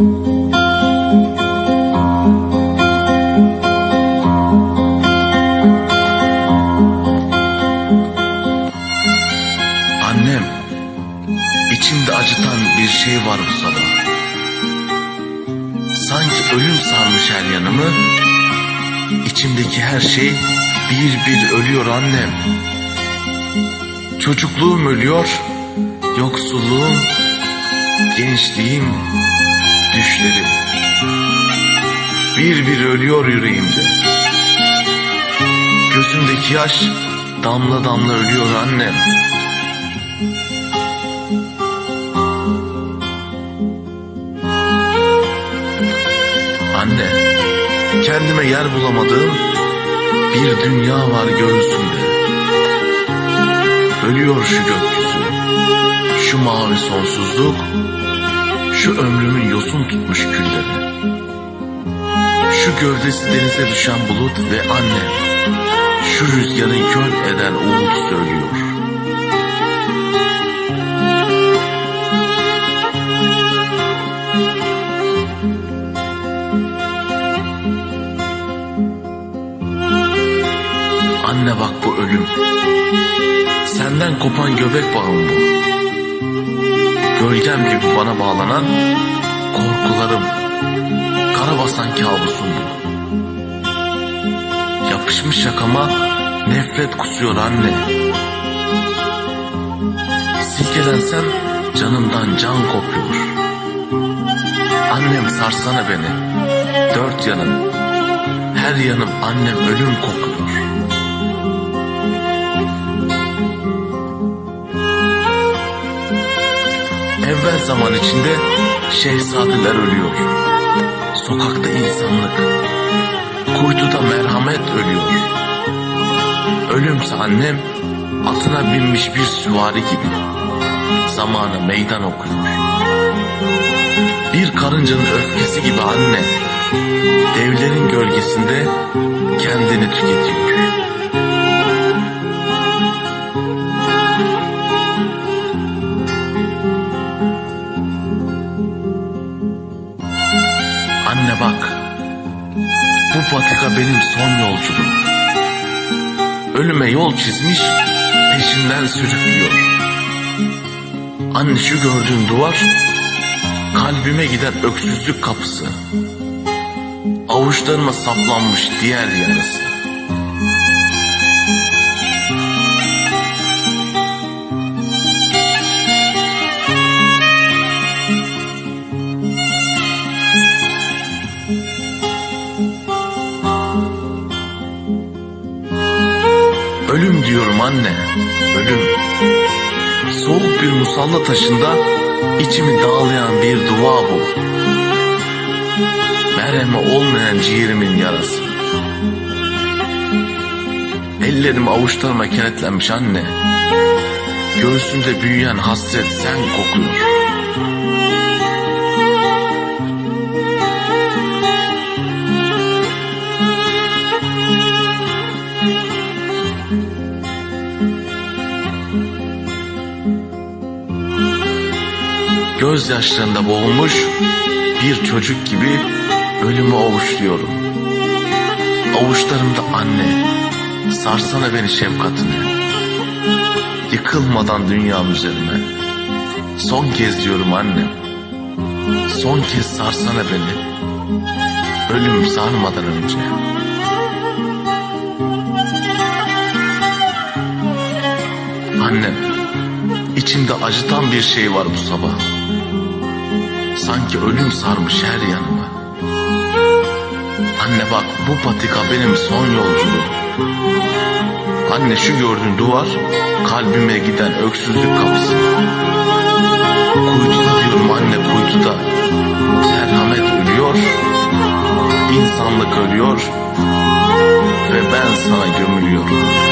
Annem, içimde acıtan bir şey var bu sabah. Sanki ölüm sarmış her yanımı. İçimdeki her şey bir bir ölüyor annem. Çocukluğum ölüyor, yoksulluğum, gençliğim, düşlerim. Bir bir ölüyor yüreğimde. Gözümdeki yaş damla damla ölüyor annem. Anne, kendime yer bulamadığım bir dünya var göğsümde. Ölüyor şu gökyüzü, şu mavi sonsuzluk, şu ömrümün yosun tutmuş külleri. Şu gövdesi denize düşen bulut ve anne, şu rüzgarın kör eden uğultu söylüyor. Anne bak bu ölüm. Senden kopan göbek bağım bu. Gölgem gibi bana bağlanan korkularım. Kara basan kabusum bu. Yapışmış yakama nefret kusuyor anne. Silkelensem canımdan can kopuyor. Annem sarsana beni. Dört yanım. Her yanım annem ölüm kokuyor. Evvel zaman içinde şehzadeler ölüyor. Sokakta insanlık, kuytuda merhamet ölüyor. Ölümse annem atına binmiş bir süvari gibi zamana meydan okuyor. Bir karıncanın öfkesi gibi anne devlerin gölgesinde kendini tüketiyor. Bu patika benim son yolculuğum. Ölüme yol çizmiş, peşinden sürüklüyor. Anne şu gördüğün duvar, kalbime giden öksüzlük kapısı. Avuçlarıma saplanmış diğer yarısı. Ölüm diyorum anne, ölüm. Soğuk bir musalla taşında içimi dağlayan bir dua bu. Merhemi olmayan ciğerimin yarası. Ellerim avuçlarıma kenetlenmiş anne. Göğsümde büyüyen hasret sen kokuyor. Gözyaşlarında boğulmuş bir çocuk gibi ölümü avuçluyorum. Avuçlarımda anne, sarsana beni şefkatine. Yıkılmadan dünyam üzerime. Son kez diyorum anne. Son kez sarsana beni. Ölüm sarmadan önce. Annem, içimde acıtan bir şey var bu sabah. Sanki ölüm sarmış her yanımı. Anne bak bu patika benim son yolculuğum. Anne şu gördüğün duvar kalbime giden öksüzlük kapısı. Kuytuda diyorum anne kuytuda. Merhamet ölüyor, insanlık ölüyor ve ben sana gömülüyorum.